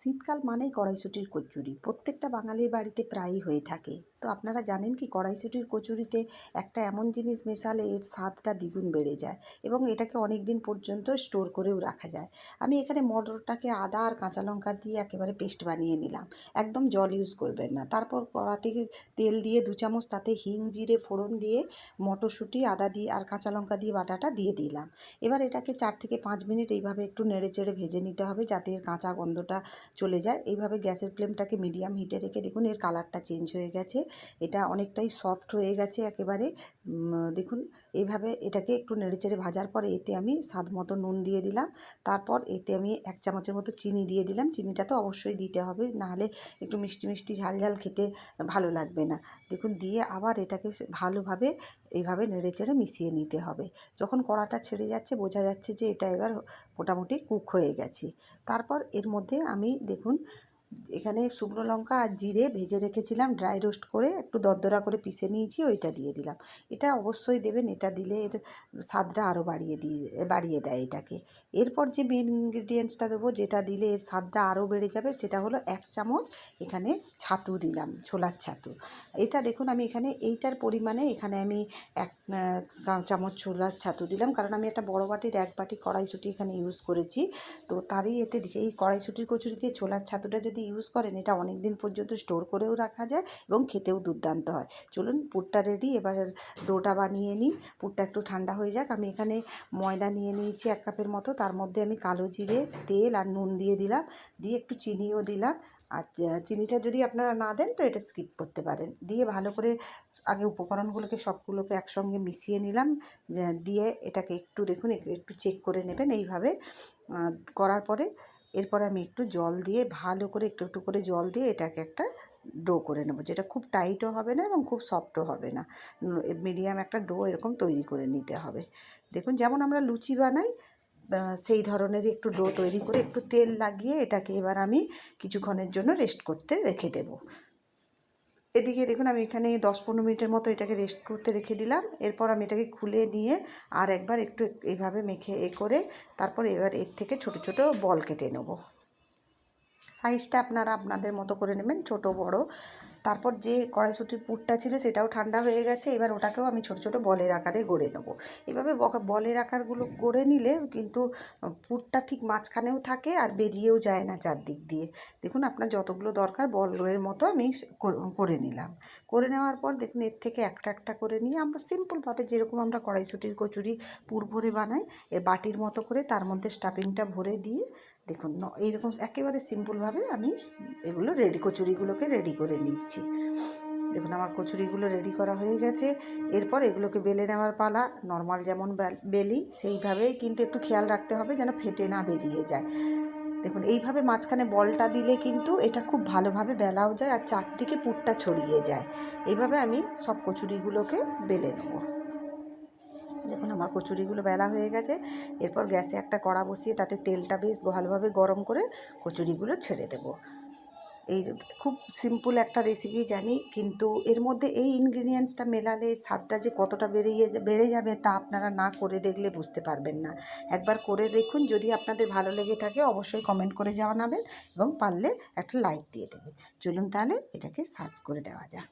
শীতকাল মানেই কড়াইশুঁটির কচুরি। প্রত্যেকটা বাঙালির বাড়িতে প্রায়ই হয়ে থাকে। তো আপনারা জানেন কি, কড়াইশুঁটির কচুরিতে একটা এমন জিনিস মেশালে এর স্বাদটা দ্বিগুণ বেড়ে যায় এবং এটাকে অনেক দিন পর্যন্ত স্টোর করেও রাখা যায়। আমি এখানে মটরটাকে আদা আর কাঁচা লঙ্কা দিয়ে একেবারে পেস্ট বানিয়ে নিলাম। একদম জল ইউজ করবেন না। তারপর কড়া থেকে তেল দিয়ে দু চামচ তাতে হিং, জিরে, ফোড়ন দিয়ে মটরশুঁটি, আদা দিয়ে আর কাঁচা লঙ্কা দিয়ে বাটাটা দিয়ে দিলাম। এবার এটাকে চার থেকে পাঁচ মিনিট এইভাবে একটু নেড়ে চেড়ে ভেজে নিতে হবে যাতে এর কাঁচা গন্ধটা চলে যায়। এইভাবে গ্যাসের ফ্লেমটাকে মিডিয়াম হিটে রেখে দেখুন এর কালারটা চেঞ্জ হয়ে গেছে। এটা অনেকটাই সফট হয়ে গেছে একেবারে। দেখুন এইভাবে এটাকে একটু নেড়েচেড়ে ভাজার পরে এতে আমি স্বাদ মতো নুন দিয়ে দিলাম। তারপর এতে আমি এক চামচের মতো চিনি দিয়ে দিলাম। চিনিটা তো অবশ্যই দিতে হবে, নাহলে একটু মিষ্টি মিষ্টি ঝাল ঝাল খেতে ভালো লাগবে না। দেখুন, দিয়ে আবার এটাকে ভালোভাবে এইভাবে নেড়েচেড়ে মিশিয়ে নিতে হবে। যখন কড়াটা ছেড়ে যাচ্ছে, বোঝা যাচ্ছে যে এটা এবার মোটামুটি কুক হয়ে গেছে। তারপর এর মধ্যে আমি, দেখুন এখানে শুকনো লঙ্কা আর জিরে ভেজে রেখেছিলাম ড্রাই রোস্ট করে একটু দরদরা করে পিষে নিয়েছি, ওইটা দিয়ে দিলাম। এটা অবশ্যই দেবেন, এটা দিলে এর স্বাদটা আরও বাড়িয়ে দিয়ে, বাড়িয়ে দেয় এটাকে। এরপর যে মেন ইনগ্রিডিয়েন্টসটা দেবো, যেটা দিলে এর স্বাদটা আরও বেড়ে যাবে, সেটা হলো এক চামচ এখানে ছাতু দিলাম, ছোলার ছাতু। এটা দেখুন, আমি এখানে এইটার পরিমাণে এখানে আমি এক চামচ ছোলার ছাতু দিলাম, কারণ আমি একটা বড় বাটির এক বাটি কড়াইশুঁটি এখানে ইউজ করেছি। তো তারই এতে এই কড়াইশুঁটির কচুরিতে ছোলার ছাতুটা যদি ইউজ করেন, এটা অনেক দিন পর্যন্ত স্টোর করেও রাখা যায় এবং খেতেও দুর্দান্ত হয়। চলুন পুরটা রেডি এবার ডোটা বানিয়ে নিই। পুরটা একটু ঠান্ডা হয়ে যাক। আমি এখানে ময়দা নিয়ে নিয়েছি এক কাপের মতো। তার মধ্যে আমি কালো জিরে, তেল আর নুন দিয়ে দিলাম। দিয়ে একটু চিনিও দিলাম। আর চিনিটা যদি আপনারা না দেন, তো এটা স্কিপ করতে পারেন। দিয়ে ভালো করে আগে উপকরণগুলোকে সবগুলোকে একসঙ্গে মিশিয়ে নিলাম। দিয়ে এটাকে একটু দেখুন, একটু চেক করে নেবেন এইভাবে। করার পরে এরপর আমি একটু জল দিয়ে ভালো করে একটু একটু করে জল দিয়ে এটাকে একটা ডো করে নেব, যেটা খুব টাইটও হবে না এবং খুব সফটও হবে না। মিডিয়াম একটা ডো এরকম তৈরি করে নিতে হবে। দেখুন, যেমন আমরা লুচি বানাই সেই ধরনের একটু ডো তৈরি করে একটু তেল লাগিয়ে এটাকে এবার আমি কিছুক্ষণের জন্য রেস্ট করতে রেখে দেবো। এদিকে দেখুন আমি এখানে দশ পনেরো মিনিটের মতো এটাকে রেস্ট করতে রেখে দিলাম। এরপর আমি এটাকে খুলে নিয়ে আর একবার একটু এইভাবে মেখে এ করে তারপর এবার এর থেকে ছোট ছোট বল কেটে নেব। সাইজটা আপনারা আপনাদের মতো করে নেবেন, ছোট বড়। তারপর যে কড়াইশুটির পুরটা ছিল সেটাও ঠান্ডা হয়ে গেছে, এবার ওটাকেও আমি ছোট ছোট বলের আকারে গড়ে নেব। এভাবে বলের আকারগুলো গড়ে নিলে কিন্তু পুরটা ঠিক মাঝখানেও থাকে আর বেরিয়েও যায় না চারদিক দিয়ে। দেখুন আপনার যতগুলো দরকার বলের মতো আমি করে নিলাম। করে নেওয়ার পর দেখুন এর থেকে একটা একটা করে নিয়ে আমরা সিম্পলভাবে যেরকম আমরা কড়াইশুটির কচুরি পুর ভরে বানাই, এর বাটির মতো করে তার মধ্যে স্টাফিংটা ভরে দিয়ে দেখুন, ন, এইরকম একেবারে সিম্পলভাবে আমি এগুলো রেডি, কচুরিগুলোকে রেডি করে নিচ্ছি। দেখুন, আমার কচুরিগুলো রেডি করা হয়ে গেছে। এরপর এগুলোকে বেলে নেওয়ার পালা, নর্মাল যেমন বেলি সেইভাবেই কিন্তু একটু খেয়াল রাখতে হবে যেন ফেটে না বেরিয়ে যায়। দেখুন, এইভাবে মাঝখানে বলটা দিলে কিন্তু এটা খুব ভালোভাবে বেলাও যায় আর চারদিকে পুরটা ছড়িয়ে যায়। এইভাবে আমি সব কচুরিগুলোকে বেলে নেব। আমার কচুরিগুলো বেলা হয়ে গেছে। এরপর গ্যাসে একটা কড়া বসিয়ে তাতে তেলটা বেশ ভালোভাবে গরম করে কচুরিগুলো ছেড়ে দেবো। এই খুব সিম্পল একটা রেসিপি জানি, কিন্তু এর মধ্যে এই ইনগ্রিডিয়েন্টসটা মেলালে স্বাদটা যে কতটা বেরিয়ে বেড়ে যাবে তা আপনারা না করে দেখলে বুঝতে পারবেন না। একবার করে দেখুন, যদি আপনাদের ভালো লেগে থাকে অবশ্যই কমেন্ট করে জানাবেন এবং পারলে একটা লাইক দিয়ে দেবেন। চলুন তাহলে এটাকে সার্ভ করে দেওয়া যাক।